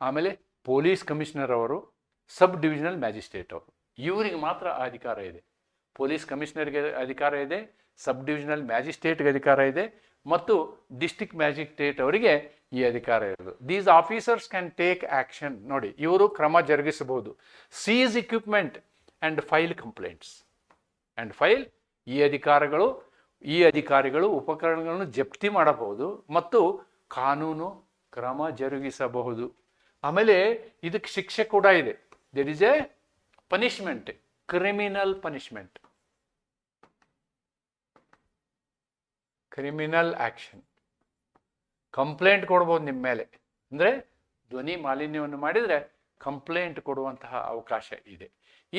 ಆಮೇಲೆ ಪೊಲೀಸ್ ಕಮಿಷನರ್ ಅವರು, ಸಬ್ ಡಿವಿಷನಲ್ ಮ್ಯಾಜಿಸ್ಟ್ರೇಟ್ ಅವರು. ಇವರಿಗೆ ಮಾತ್ರ ಆ ಅಧಿಕಾರ ಇದೆ. ಪೊಲೀಸ್ ಕಮಿಷನರ್ಗೆ ಅಧಿಕಾರ ಇದೆ ಸಬ್ ಡಿವಿಷನಲ್ ಮ್ಯಾಜಿಸ್ಟ್ರೇಟ್ಗೆ ಅಧಿಕಾರ ಇದೆ ಮತ್ತು ಡಿಸ್ಟಿಕ್ ಮ್ಯಾಜಿಸ್ಟ್ರೇಟ್ ಅವರಿಗೆ ಈ ಅಧಿಕಾರ ಇರೋದು. These officers can take action ನೋಡಿ, ಇವರು ಕ್ರಮ ಜರುಗಿಸಬಹುದು. Seize equipment and file complaints and file ಈ ಅಧಿಕಾರಗಳು, ಈ ಅಧಿಕಾರಿಗಳು ಉಪಕರಣಗಳನ್ನು ಜಪ್ತಿ ಮಾಡಬಹುದು ಮತ್ತು ಕಾನೂನು ಕ್ರಮ ಜರುಗಿಸಬಹುದು. ಆಮೇಲೆ ಇದಕ್ಕೆ ಶಿಕ್ಷೆ ಕೂಡ ಇದೆ. There is a punishment criminal punishment criminal action complaint ಕೊಡ್ಬೋದು ನಿಮ್ಮ ಮೇಲೆ. ಅಂದರೆ ಧ್ವನಿ ಮಾಲಿನ್ಯವನ್ನು ಮಾಡಿದರೆ ಕಂಪ್ಲೇಂಟ್ ಕೊಡುವಂತಹ ಅವಕಾಶ ಇದೆ.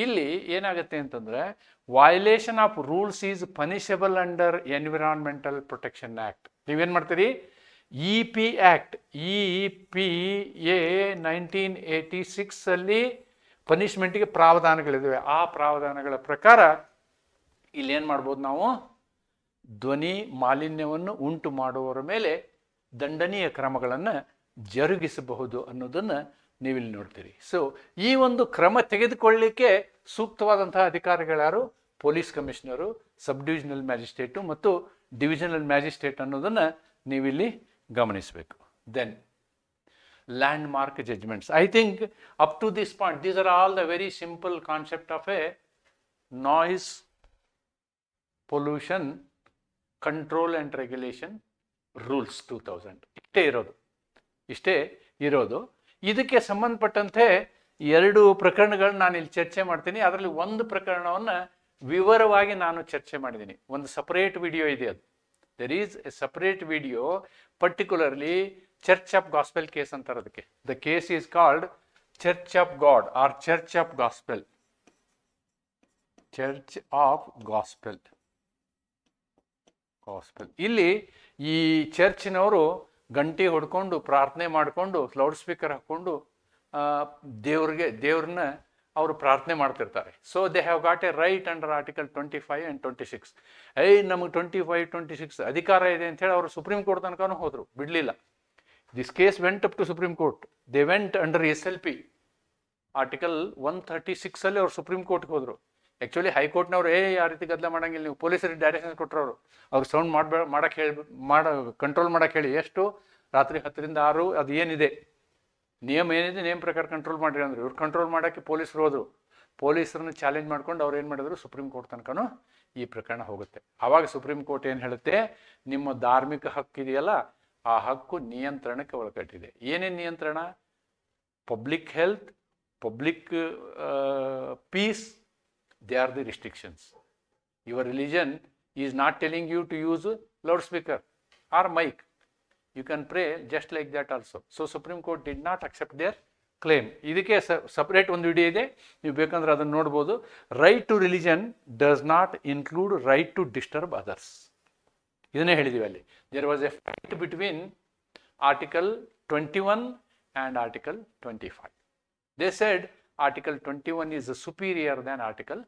ಇಲ್ಲಿ ಏನಾಗುತ್ತೆ ಅಂತಂದ್ರೆ violation of rules is punishable under environmental protection act ನೀವೇನು ಮಾಡ್ತೀರಿ? E P act E P A nineteen eighty ಸಿಕ್ಸಲ್ಲಿ ಪನಿಷ್ಮೆಂಟ್ಗೆ ಪ್ರಾವಧಾನಗಳಿದ್ದಾವೆ ಆ ಪ್ರಾವಧಾನಗಳ ಪ್ರಕಾರ ಇಲ್ಲೇನು ಮಾಡ್ಬೋದು ನಾವು? ಧ್ವನಿ ಮಾಲಿನ್ಯವನ್ನು ಉಂಟು ಮಾಡುವವರ ಮೇಲೆ ದಂಡನೀಯ ಕ್ರಮಗಳನ್ನು ಜರುಗಿಸಬಹುದು ಅನ್ನೋದನ್ನು ನೀವಿಲ್ಲಿ ನೋಡ್ತೀರಿ. ಸೊ ಈ ಒಂದು ಕ್ರಮ ತೆಗೆದುಕೊಳ್ಳಲಿಕ್ಕೆ ಸೂಕ್ತವಾದಂತಹ ಅಧಿಕಾರಿಗಳ್ಯಾರು police commissioner sub divisional magistrate ಮತ್ತು ಡಿವಿಷನಲ್ ಮ್ಯಾಜಿಸ್ಟ್ರೇಟ್ ಅನ್ನೋದನ್ನು ನೀವಿಲ್ಲಿ ಗಮನಿಸಬೇಕು. Then landmark judgments I think up to this point these are all the very simple concept of a noise pollution control and regulation rules two thousand ಇಷ್ಟೇ ಇರೋದು. ಇಷ್ಟೇ ಇರೋದು. ಇದಕ್ಕೆ ಸಂಬಂಧಪಟ್ಟಂತೆ ಎರಡು ಪ್ರಕರಣಗಳನ್ನ ನಾನು ಇಲ್ಲಿ ಚರ್ಚೆ ಮಾಡ್ತೀನಿ. ಅದರಲ್ಲಿ ಒಂದು ಪ್ರಕರಣವನ್ನು ವಿವರವಾಗಿ ನಾನು ಚರ್ಚೆ ಮಾಡಿದ್ದೀನಿ. ಒಂದು ಸಪರೇಟ್ ವಿಡಿಯೋ ಇದೆ ಅದು. There is a separate video particularly church of gospel case ಅಂತಾರೆ ಅದಕ್ಕೆ. The case is called church of god or church of gospel church of gospel gospel ಇಲ್ಲಿ ಈ ಚರ್ಚ್ನವರು ಗಂಟೆ ಹೊಡ್ಕೊಂಡು ಪ್ರಾರ್ಥನೆ ಮಾಡಿಕೊಂಡು ಲೌಡ್ ಸ್ಪೀಕರ್ ಹಾಕ್ಕೊಂಡು ದೇವ್ರಿಗೆ, ದೇವ್ರನ್ನ ಅವರು ಪ್ರಾರ್ಥನೆ ಮಾಡ್ತಿರ್ತಾರೆ. So they have got a right under article twenty five and twenty six I ನಮಗೆ ಟ್ವೆಂಟಿ ಫೈವ್ ಟ್ವೆಂಟಿ ಸಿಕ್ಸ್ ಅಧಿಕಾರ ಇದೆ ಅಂತ ಹೇಳಿ ಅವರು ಸುಪ್ರೀಂ ಕೋರ್ಟ್ ತನಕನೂ ಹೋದರು. ಬಿಡಲಿಲ್ಲ. This case went up to supreme court They S L P article one thirty ಸಿಕ್ಸಲ್ಲಿ ಅವ್ರು ಸುಪ್ರೀಂ ಕೋರ್ಟ್ಗೆ ಹೋದರು. ಆ್ಯಕ್ಚುಲಿ ಹೈಕೋರ್ಟ್ನವ್ರು ಏ ಯಾವ ರೀತಿ ಗದ್ದಲ ಮಾಡಂಗಿಲ್ಲ ನೀವು? ಪೊಲೀಸರಿಗೆ ಡೈರೆಕ್ಷನ್ ಕೊಟ್ಟರವರು ಅವ್ರು ಸೌಂಡ್ ಮಾಡಬೇಡ ಮಾಡಕ್ಕೆ ಹೇಳಿ, ಮಾಡ ಕಂಟ್ರೋಲ್ ಮಾಡಕ್ಕೆ ಹೇಳಿ, ಎಷ್ಟು? ರಾತ್ರಿ ಹತ್ತರಿಂದ ಆರು, ಅದು ಏನಿದೆ? ನಿಯಮ ಏನಿದೆ? ನಿಯಮ ಪ್ರಕಾರ ಕಂಟ್ರೋಲ್ ಮಾಡಿರಿ ಅಂದ್ರೆ. ಇವ್ರು ಕಂಟ್ರೋಲ್ ಮಾಡೋಕ್ಕೆ ಪೊಲೀಸರು ಹೋದರು. ಪೊಲೀಸರನ್ನ ಚಾಲೆಂಜ್ ಮಾಡ್ಕೊಂಡು ಅವ್ರು ಏನು ಮಾಡಿದ್ರು? ಸುಪ್ರೀಂ ಕೋರ್ಟ್ ತನಕನೂ ಈ ಪ್ರಕರಣ ಹೋಗುತ್ತೆ. ಆವಾಗ ಸುಪ್ರೀಂ ಕೋರ್ಟ್ ಏನು ಹೇಳುತ್ತೆ? ನಿಮ್ಮ ಧಾರ್ಮಿಕ ಹಕ್ಕಿದೆಯಲ್ಲ ಆ ಹಕ್ಕು ನಿಯಂತ್ರಣಕ್ಕೆ ಒಳಪಟ್ಟಿದೆ ಏನೇನು ನಿಯಂತ್ರಣ? Public health public peace they are the restrictions your religion is not telling you to use loudspeaker or mic you can pray just like that also so supreme court did not accept their claim ಇದಕ್ಕೆ separate ಒಂದು video ಇದೆ. ನೀವು ಬೇಕಂದ್ರೆ ಅದನ್ನು ನೋಡ್ಬೋದು. Right to religion does not include right to disturb others ಇದನ್ನೇ ಹೇಳಿದ್ದೀವಿ ಅಲ್ಲಿ. There was a fight between article twenty one and article twenty five they said article twenty one is superior than article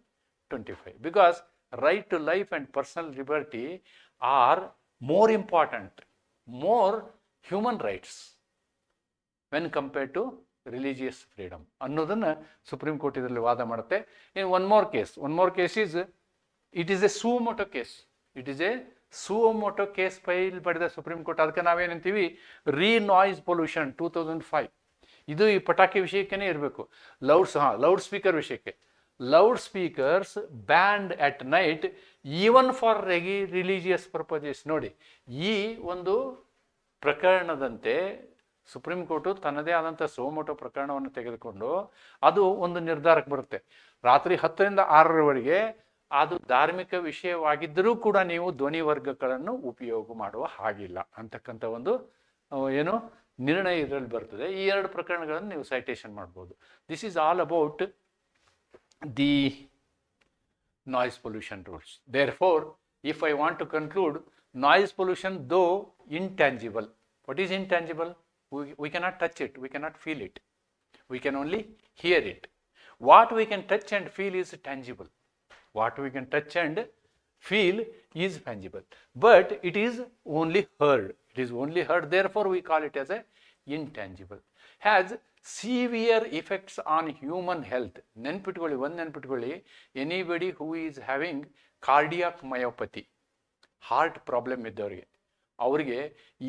twenty five because right to life and personal liberty are more important, more human rights. When compared to religious freedom ಅನ್ನೋದನ್ನು supreme court ಇದರಲ್ಲಿ ವಾದ ಮಾಡುತ್ತೆ. In one more case one more case is it is a suo motu case it is a suo motu case file ಪಡೆದ supreme court. ಅದಕ್ಕೆ ನಾವೇನಂತೀವಿ re noise pollution two thousand five. ಇದು ಈ ಪಟಾಕಿ ವಿಷಯಕ್ಕೇ ಇರಬೇಕು. ಲೌಡ್ಸ್ ಹಾಂ, ಲೌಡ್ ಸ್ಪೀಕರ್ ವಿಷಯಕ್ಕೆ. Loudspeakers band at night even for ರೆಗಿ, religious purposes. ನೋಡಿ, ಈ ಒಂದು ಪ್ರಕರಣದಂತೆ ಸುಪ್ರೀಂ ಕೋರ್ಟು ತನ್ನದೇ ಆದಂಥ ಸೋಮೋಟೋ ಪ್ರಕರಣವನ್ನು ತೆಗೆದುಕೊಂಡು ಅದು ಒಂದು ನಿರ್ಧಾರಕ್ಕೆ ಬರುತ್ತೆ. ರಾತ್ರಿ ಹತ್ತರಿಂದ ಆರರವರೆಗೆ ಅದು ಧಾರ್ಮಿಕ ವಿಷಯವಾಗಿದ್ದರೂ ಕೂಡ ನೀವು ಧ್ವನಿ ವರ್ಗಗಳನ್ನು ಉಪಯೋಗ ಮಾಡುವ ಹಾಗಿಲ್ಲ ಅಂತಕ್ಕಂಥ ಒಂದು ಏನು ನಿರ್ಣಯ ಇದರಲ್ಲಿ ಬರ್ತದೆ ಈ ಎರಡು ಪ್ರಕರಣಗಳನ್ನು ನೀವು ಸೈಟೇಷನ್ ಮಾಡ್ಬೋದು this is all about the noise pollution rules. Therefore, if I want to conclude, noise pollution, though intangible, intangible is intangible? Intangible we cannot touch it we cannot feel it we can only hear it what we can touch and feel is tangible. What we can touch and feel is tangible, but it is only heard. It is only heard, therefore, we call it as a intangible. Has severe effects on human health. ಒಂದು ನೆನ್ಪಿಟ್ಕೊಳ್ಳಿ anybody who is having cardiac myopathy heart problem ಇದ್ದವ್ರಿಗೆ ಅವರಿಗೆ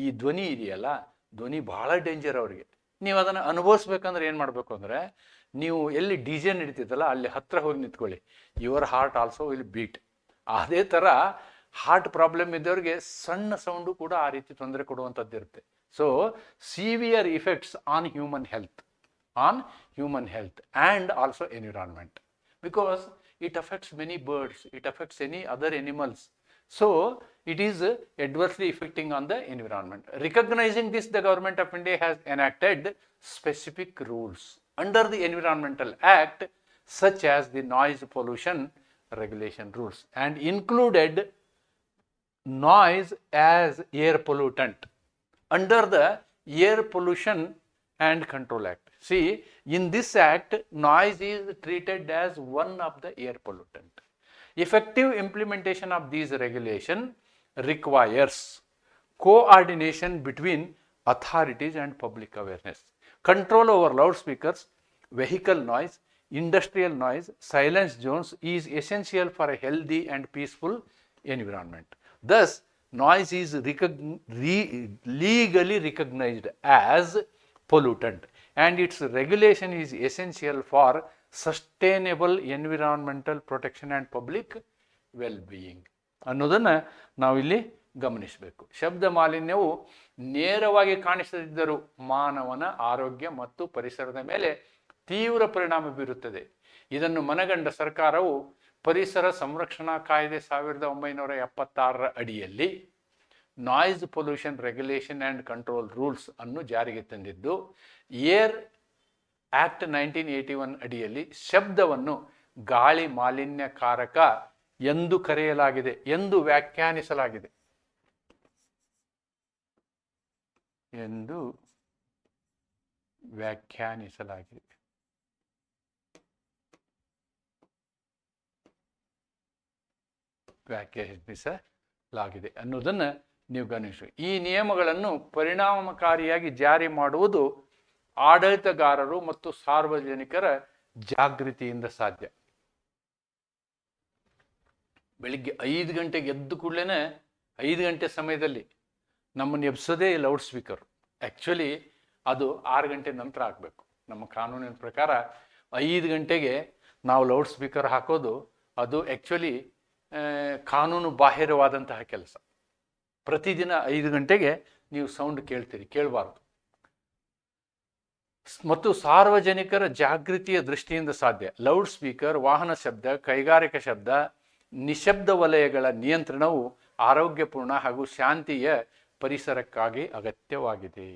ಈ ಧ್ವನಿ ಇದೆಯಲ್ಲ ಧ್ವನಿ ಬಹಳ danger ಅವರಿಗೆ ನೀವು ಅದನ್ನು ಅನುಭವಿಸ್ಬೇಕಂದ್ರೆ ಏನು ಮಾಡಬೇಕು ಅಂದರೆ ನೀವು ಎಲ್ಲಿ ಡಿ ಜೆ ನಡೀತಿದ್ದಲ್ಲ ಅಲ್ಲಿ ಹತ್ತಿರ ಹೋಗಿ ನಿಂತ್ಕೊಳ್ಳಿ. Your heart also will beat ಅದೇ ಥರ ಹಾರ್ಟ್ ಪ್ರಾಬ್ಲಮ್ ಇದ್ದವ್ರಿಗೆ ಸಣ್ಣ ಸೌಂಡು ಕೂಡ ಆ ರೀತಿ ತೊಂದರೆ ಕೊಡುವಂಥದ್ದು ಇರುತ್ತೆ. So severe effects on human health on human health and also environment because it affects many birds it affects any other animals so it is adversely effecting on the environment recognising this the government of India has has specific rules under the Environmental Act, such as the noise pollution regulation rules, and included noise as air pollutant under the Air Pollution and Control Act. See, in this act, noise is treated as one of the air pollutant. Effective implementation of these regulation requires coordination between authorities and public awareness. Control over loudspeakers, vehicle noise, industrial noise, silence zones is essential for a healthy and peaceful environment. Thus, noise is recogn- re- legally recognized as pollutant and its regulation is essential for sustainable environmental protection and public well-being ಅನ್ನೋದನ್ನು ನಾವಿಲ್ಲಿ ಗಮನಿಸಬೇಕು. ಶಬ್ದ ಮಾಲಿನ್ಯವು ನೇರವಾಗಿ ಕಾಣಿಸದಿದ್ದರೂ ಮಾನವನ ಆರೋಗ್ಯ ಮತ್ತು ಪರಿಸರದ ಮೇಲೆ ತೀವ್ರ ಪರಿಣಾಮ ಬೀರುತ್ತದೆ. ಇದನ್ನು ಮನಗಂಡ ಸರ್ಕಾರವು ಪರಿಸರ ಸಂರಕ್ಷಣಾ ಕಾಯ್ದೆ ಸಾವಿರದ ಒಂಬೈನೂರ ಎಪ್ಪತ್ತಾರರ ಅಡಿಯಲ್ಲಿ noise pollution regulation and control rules ಅನ್ನು ಜಾರಿಗೆ ತಂದಿದ್ದು, air act nineteen eighty one ಅಡಿಯಲ್ಲಿ ಶಬ್ದವನ್ನು ಗಾಳಿ ಮಾಲಿನ್ಯಕಾರಕ ಎಂದು ಕರೆಯಲಾಗಿದೆ ಎಂದು ವ್ಯಾಖ್ಯಾನಿಸಲಾಗಿದೆ. ಎಂದು ವ್ಯಾಖ್ಯಾನಿಸಲಾಗಿದೆ. ವ್ಯಾಖ್ಯಾನಿಸಲಾಗಿದೆ ಅನ್ನೋದನ್ನು ನೀವು ಗಮನಿಸಿ. ಈ ನಿಯಮಗಳನ್ನು ಪರಿಣಾಮಕಾರಿಯಾಗಿ ಜಾರಿ ಮಾಡುವುದು ಆಡಳಿತಗಾರರು ಮತ್ತು ಸಾರ್ವಜನಿಕರ ಜಾಗೃತಿಯಿಂದ ಸಾಧ್ಯ. ಬೆಳಿಗ್ಗೆ ಐದು ಗಂಟೆಗೆ ಎದ್ದು ಕೂಡಲೇ ಐದು ಗಂಟೆ ಸಮಯದಲ್ಲಿ ನಮ್ಮನ್ನು ಎಬ್ಸೋದೇ ಲೌಡ್ ಸ್ಪೀಕರ್. ಆ್ಯಕ್ಚುಲಿ ಅದು ಆರು ಗಂಟೆ ನಂತರ ಆಗಬೇಕು. ನಮ್ಮ ಕಾನೂನಿನ ಪ್ರಕಾರ ಐದು ಗಂಟೆಗೆ ನಾವು ಲೌಡ್ ಸ್ಪೀಕರ್ ಹಾಕೋದು, ಅದು ಆ್ಯಕ್ಚುಲಿ ಕಾನೂನು ಬಾಹಿರವಾದಂತಹ ಕೆಲಸ. ಪ್ರತಿದಿನ ಐದು ಗಂಟೆಗೆ ನೀವು ಸೌಂಡ್ ಕೇಳ್ತೀರಿ, ಕೇಳಬಾರ್ದು. ಮತ್ತು ಸಾರ್ವಜನಿಕರ ಜಾಗೃತಿಯ ದೃಷ್ಟಿಯಿಂದ ಸಾಧ್ಯ. ಲೌಡ್ ಸ್ಪೀಕರ್, ವಾಹನ ಶಬ್ದ, ಕೈಗಾರಿಕಾ ಶಬ್ದ, ನಿಶಬ್ದ ವಲಯಗಳ ನಿಯಂತ್ರಣವು ಆರೋಗ್ಯಪೂರ್ಣ ಹಾಗೂ ಶಾಂತಿಯ ಪರಿಸರಕ್ಕಾಗಿ ಅಗತ್ಯವಾಗಿದೆ.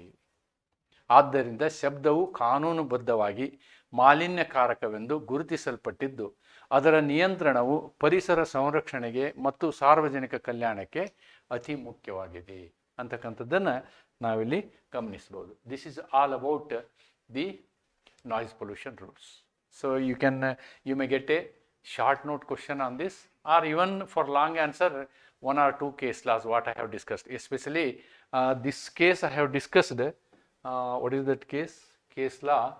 ಆದ್ದರಿಂದ ಶಬ್ದವು ಕಾನೂನುಬದ್ಧವಾಗಿ ಮಾಲಿನ್ಯಕಾರಕವೆಂದು ಗುರುತಿಸಲ್ಪಟ್ಟಿದ್ದು, ಅದರ ನಿಯಂತ್ರಣವು ಪರಿಸರ ಸಂರಕ್ಷಣೆಗೆ ಮತ್ತು ಸಾರ್ವಜನಿಕ ಕಲ್ಯಾಣಕ್ಕೆ ಅತಿ ಮುಖ್ಯವಾಗಿದೆ. ಅಂತಕ್ಕಂಥದ್ದನ್ನು ನಾವಿಲ್ಲಿ ಗಮನಿಸ್ಬೋದು this is all about the noise pollution rules so you can you may get a short note question on this or even for long answer one or two case laws what I have discussed especially uh, this case I have discussed uh, what is that case? Case law.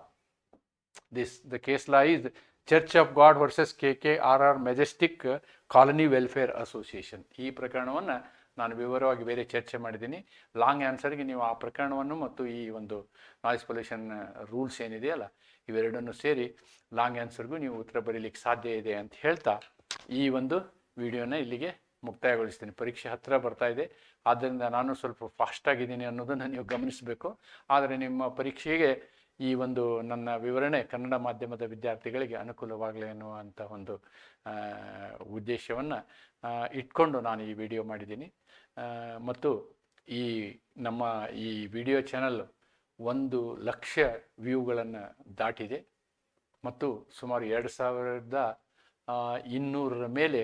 This the case law is Church of God versus KKRR Majestic Colony Welfare Association. ಈ ಪ್ರಕರಣವನ್ನು ನಾನು ವಿವರವಾಗಿ ಬೇರೆ ಚರ್ಚೆ ಮಾಡಿದ್ದೀನಿ long ಆನ್ಸರ್ಗೆ ನೀವು ಆ ಪ್ರಕರಣವನ್ನು ಮತ್ತು ಈ ಒಂದು ನಾಯ್ಸ್ ಪೊಲ್ಯೂಷನ್ ರೂಲ್ಸ್ ಏನಿದೆಯಲ್ಲ ಇವೆರಡನ್ನು ಸೇರಿ ಲಾಂಗ್ ಆನ್ಸರ್ಗೂ ನೀವು ಉತ್ತರ ಬರೀಲಿಕ್ಕೆ ಸಾಧ್ಯ ಇದೆ ಅಂತ ಹೇಳ್ತಾ ಈ ಒಂದು ವಿಡಿಯೋನ ಇಲ್ಲಿಗೆ ಮುಕ್ತಾಯಗೊಳಿಸ್ತೀನಿ. ಪರೀಕ್ಷೆ ಹತ್ತಿರ ಬರ್ತಾ ಇದೆ. ಆದ್ದರಿಂದ ನಾನು ಸ್ವಲ್ಪ ಫಾಸ್ಟ್ ಆಗಿದ್ದೀನಿ ಅನ್ನೋದನ್ನು ನೀವು ಗಮನಿಸಬೇಕು. ಆದರೆ ನಿಮ್ಮ ಪರೀಕ್ಷೆಗೆ ಈ ಒಂದು ನನ್ನ ವಿವರಣೆ ಕನ್ನಡ ಮಾಧ್ಯಮದ ವಿದ್ಯಾರ್ಥಿಗಳಿಗೆ ಅನುಕೂಲವಾಗಲಿ ಅನ್ನುವಂಥ ಒಂದು ಉದ್ದೇಶವನ್ನು ಇಟ್ಕೊಂಡು ನಾನು ಈ ವಿಡಿಯೋ ಮಾಡಿದ್ದೀನಿ. ಮತ್ತು ಈ ನಮ್ಮ ಈ ವಿಡಿಯೋ ಚಾನಲ್ ಒಂದು ಲಕ್ಷ ವ್ಯೂಗಳನ್ನು ದಾಟಿದೆ. ಮತ್ತು ಸುಮಾರು ಎರಡು ಸಾವಿರದ ಇನ್ನೂರರ ಮೇಲೆ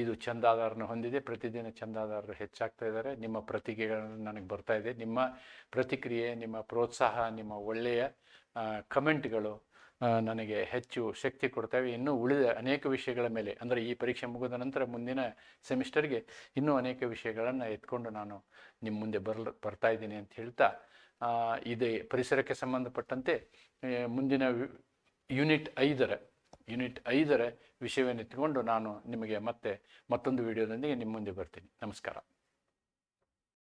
ಇದು ಚಂದಾದಾರನ ಹೊಂದಿದೆ. ಪ್ರತಿದಿನ ಚಂದಾದಾರರು ಹೆಚ್ಚಾಗ್ತಾ ಇದ್ದಾರೆ. ನಿಮ್ಮ ಪ್ರತಿಕ್ರಿಯೆಗಳನ್ನು ನನಗೆ ಬರ್ತಾ ಇದೆ. ನಿಮ್ಮ ಪ್ರತಿಕ್ರಿಯೆ, ನಿಮ್ಮ ಪ್ರೋತ್ಸಾಹ, ನಿಮ್ಮ ಒಳ್ಳೆಯ ಕಮೆಂಟ್ಗಳು ನನಗೆ ಹೆಚ್ಚು ಶಕ್ತಿ ಕೊಡ್ತವೆ. ಇನ್ನೂ ಉಳಿದ ಅನೇಕ ವಿಷಯಗಳ ಮೇಲೆ, ಅಂದರೆ ಈ ಪರೀಕ್ಷೆ ಮುಗಿದ ನಂತರ ಮುಂದಿನ ಸೆಮಿಸ್ಟರ್ಗೆ ಇನ್ನೂ ಅನೇಕ ವಿಷಯಗಳನ್ನು ಎತ್ಕೊಂಡು ನಾನು ನಿಮ್ಮ ಮುಂದೆ ಬರಲು, ಬರ್ತಾ ಇದ್ದೀನಿ ಅಂತ ಹೇಳ್ತಾ ಇದೇ. ಪರಿಸರಕ್ಕೆ ಸಂಬಂಧಪಟ್ಟಂತೆ ಮುಂದಿನ ಯೂನಿಟ್ ಐದರ ಯೂನಿಟ್ ಐದರ ವಿಷಯವನ್ನು ಎತ್ಕೊಂಡು ನಾನು ನಿಮಗೆ ಮತ್ತೆ ಮತ್ತೊಂದು ವಿಡಿಯೋದೊಂದಿಗೆ ನಿಮ್ಮ ಮುಂದೆ ಬರ್ತೀನಿ. ನಮಸ್ಕಾರ.